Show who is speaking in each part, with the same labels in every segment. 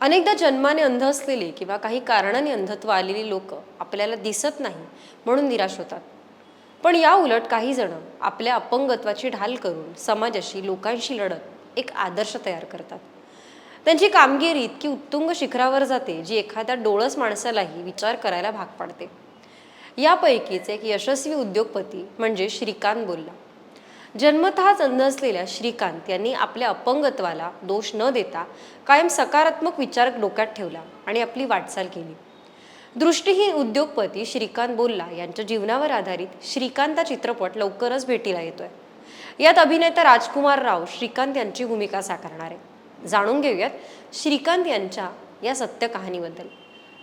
Speaker 1: अनेकदा जन्माने अंध असलेले किंवा काही कारणाने अंधत्व आलेली लोक आपल्याला दिसत नाही म्हणून निराश होतात. पण या उलट काही जण आपल्या अपंगत्वाची ढाल करून समाजाशी लोकांशी लढत एक आदर्श तयार करतात. त्यांची कामगिरी इतकी उत्तुंग शिखरावर जाते जी एखाद्या डोळस माणसालाही विचार करायला भाग पाडते. यापैकीच एक यशस्वी उद्योगपती म्हणजे श्रीकांत बोलला. जन्मतःच अंध असलेल्या श्रीकांत यांनी आपल्या अपंगत्वाला दोष न देता कायम सकारात्मक विचार डोक्यात ठेवला आणि आपली वाटचाल केली. दृष्टीहीन उद्योगपती श्रीकांत बोल्ला यांच्या जीवनावर आधारित श्रीकांत हा चित्रपट लवकरच भेटीला येतोय. यात अभिनेता राजकुमार राव श्रीकांत यांची भूमिका साकारणार आहे. जाणून घेऊयात श्रीकांत यांच्या या सत्य कहाणीबद्दल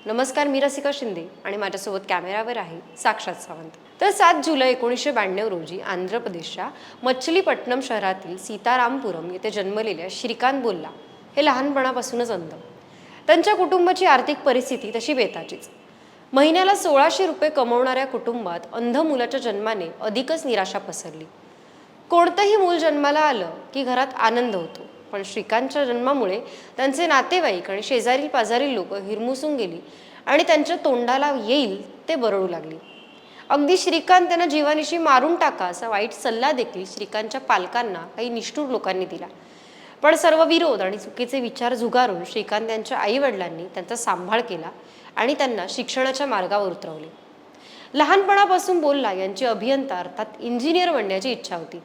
Speaker 1: नमस्कार मी रसिका शिंदे आणि माझ्यासोबत कॅमेरावर आहे साक्षात सावंत. तर सात जुलै एकोणीसशे ब्याण्णव रोजी आंध्र प्रदेशच्या मच्छलीपट्टणम शहरातील सीतारामपुरम येथे जन्मलेल्या श्रीकांत बोल्ला हे लहानपणापासूनच अंध. त्यांच्या कुटुंबाची आर्थिक परिस्थिती तशी बेताचीच. महिन्याला सोळाशे रुपये कमवणाऱ्या कुटुंबात अंध मुलाच्या जन्माने अधिकच निराशा पसरली. कोणतंही मूल जन्माला आलं की घरात आनंद होतो. पण श्रीकांतच्या जन्मामुळे त्यांचे नातेवाईक आणि शेजारील पाजारील लोक हिरमुसून गेली आणि त्यांच्या तोंडाला येईल ते बरडू लागली. अगदी श्रीकांत त्यांना जीवानिशी मारून टाका असा वाईट सल्ला देखील श्रीकांतच्या पालकांना काही निष्ठूर लोकांनी दिला. पण सर्व विरोध आणि चुकीचे विचार झुगारून श्रीकांत यांच्या आईवडिलांनी त्यांचा सांभाळ केला आणि त्यांना शिक्षणाच्या मार्गावर उतरवले. लहानपणापासून बोलला यांची अभियंता अर्थात इंजिनियर बनण्याची इच्छा होती.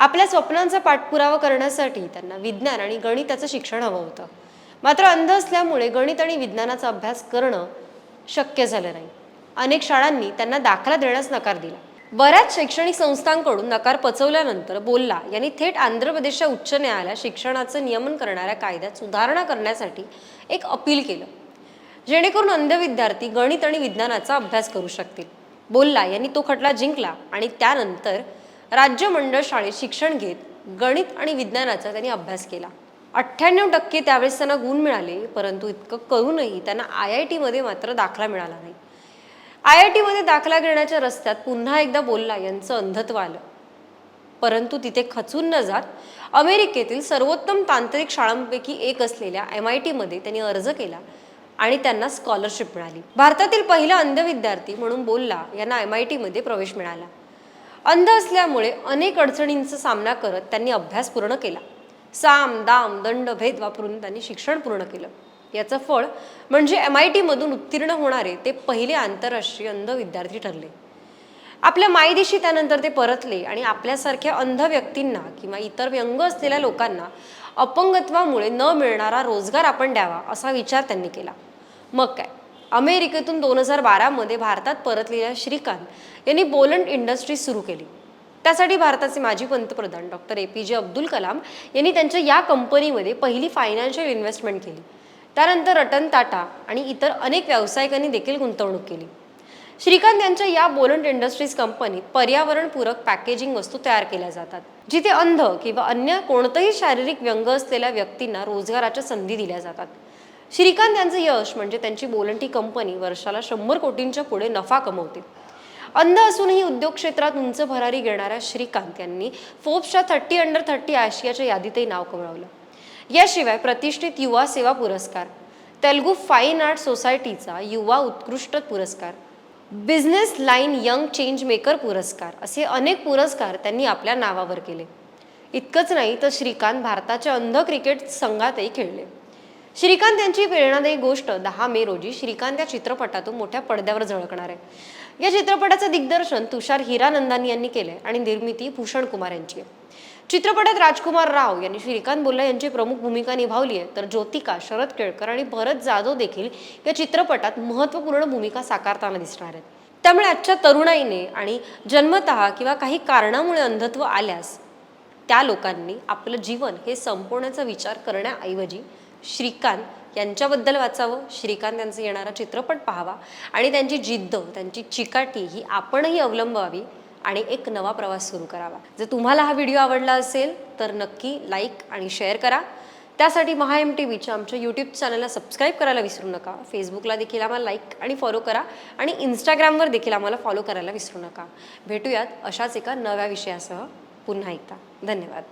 Speaker 1: आपल्या स्वप्नांचा पाठपुरावा करण्यासाठी त्यांना विज्ञान आणि गणिताचं शिक्षण हवं होतं. मात्र अंध असल्यामुळे गणित आणि विज्ञानाचा अभ्यास करणं शक्य झालं नाही. अनेक शाळांनी त्यांना दाखला देण्यास नकार दिला. बऱ्याच शैक्षणिक संस्थांकडून नकार पचवल्यानंतर बोल्ला यांनी थेट आंध्र प्रदेशच्या उच्च न्यायालयात शिक्षणाचं नियमन करणाऱ्या कायद्यात सुधारणा करण्यासाठी एक अपील केलं. जेणेकरून अंध विद्यार्थी गणित आणि विज्ञानाचा अभ्यास करू शकतील. बोल्ला यांनी तो खटला जिंकला आणि त्यानंतर राज्य मंडळ शाळेत शिक्षण घेत गणित आणि विज्ञानाचा त्यांनी अभ्यास केला. अठ्ठ्याण्णव टक्के त्यावेळेस त्यांना गुण मिळाले परंतु इतकं करूनही त्यांना आय आय टीमध्ये मात्र दाखला मिळाला नाही. आय आय टीमध्ये दाखला घेण्याच्या रस्त्यात पुन्हा एकदा बोलला यांचं अंधत्व आलं. परंतु तिथे खचून न जात अमेरिकेतील सर्वोत्तम तांत्रिक शाळांपैकी एक असलेल्या एम आय टीमध्ये त्यांनी अर्ज केला आणि त्यांना स्कॉलरशिप मिळाली. भारतातील पहिला अंध विद्यार्थी म्हणून बोलला यांना एम आय टीमध्ये प्रवेश मिळाला. अंध असल्यामुळे अनेक अडचणींचा सामना करत त्यांनी अभ्यास पूर्ण केला. साम दाम दंड भेद वापरून त्यांनी शिक्षण पूर्ण केलं. याचं फळ म्हणजे एम आय टीमधून उत्तीर्ण होणारे ते पहिले आंतरराष्ट्रीय अंध विद्यार्थी ठरले. आपल्या मायदेशी त्यानंतर ते परतले आणि आपल्यासारख्या अंध व्यक्तींना किंवा इतर व्यंग असलेल्या लोकांना अपंगत्वामुळे न मिळणारा रोजगार आपण द्यावा असा विचार त्यांनी केला. मग काय? अमेरिकेतून दोन हजार बारामध्ये भारतात परतलेल्या श्रीकांत यांनी बोलंड इंडस्ट्री सुरू केली. त्यासाठी भारताचे माजी पंतप्रधान डॉक्टर ए पी जे अब्दुल कलाम यांनी त्यांच्या या कंपनीमध्ये पहिली फायनान्शियल इन्व्हेस्टमेंट केली. त्यानंतर रतन टाटा आणि इतर अनेक व्यावसायिकांनी देखील गुंतवणूक केली. श्रीकांत यांच्या या बोलंट इंडस्ट्रीज कंपनीत पर्यावरणपूरक पॅकेजिंग वस्तू तयार केल्या जातात जिथे अंध किंवा अन्य कोणतंही शारीरिक व्यंग असलेल्या व्यक्तींना रोजगाराच्या संधी दिल्या जातात. श्रीकांत यांचं यश म्हणजे त्यांची बोलंटी कंपनी वर्षाला शंभर कोटींच्या पुढे नफा कमवते अंध असूनही उद्योग क्षेत्रात उंच भरारी घेणाऱ्या श्रीकांत यांनी फोर्ब्सच्या थर्टी अंडर थर्टी आशियाच्या यादीतही नाव कमवलं. याशिवाय प्रतिष्ठित युवा सेवा पुरस्कार तेलगू फाईन आर्ट सोसायटीचा युवा उत्कृष्ट पुरस्कार business line young change maker पुरस्कार असे अनेक पुरस्कार त्यांनी आपल्या नावावर केले. इतकंच नाही तर श्रीकांत भारताच्या अंध क्रिकेट संघातही खेळले. श्रीकांत यांची प्रेरणादायी गोष्ट दहा मे रोजी श्रीकांत या चित्रपटातून मोठ्या पडद्यावर झळकणार आहे. या चित्रपटाचं दिग्दर्शन तुषार हिरानंदानी यांनी केलंय आणि निर्मिती भूषण कुमार यांची आहे. चित्रपटात राजकुमार राव यांनी श्रीकांत बोल्ला यांची प्रमुख भूमिका निभावली आहे तर ज्योतिका शरद केळकर आणि भरत जाधव देखील या चित्रपटात महत्त्वपूर्ण भूमिका साकारताना दिसणार आहेत. त्यामुळे आजच्या तरुणाईने आणि जन्मतः किंवा काही कारणामुळे अंधत्व आल्यास त्या लोकांनी आपलं जीवन हे संपवण्याचा विचार करण्याऐवजी श्रीकांत यांच्याबद्दल वाचावं. श्रीकांत यांचा येणारा चित्रपट पाहावा. आणि त्यांची जिद्द त्यांची चिकाटी ही आपणही अवलंबावी आणि एक नवा प्रवास सुरू करावा. जर तुम्हाला हा व्हिडिओ आवडला असेल तर नक्की लाईक आणि शेअर करा. त्यासाठी महा एम टी व्हीच्या आमच्या यूट्यूब चॅनलला सबस्क्राईब करायला विसरू नका. फेसबुकला देखील आम्हाला लाईक आणि फॉलो करा. आणि इंस्टाग्रामवर देखील आम्हाला फॉलो करायला विसरू नका. भेटूयात अशाच एका नव्या विषयासह पुन्हा एकदा. धन्यवाद.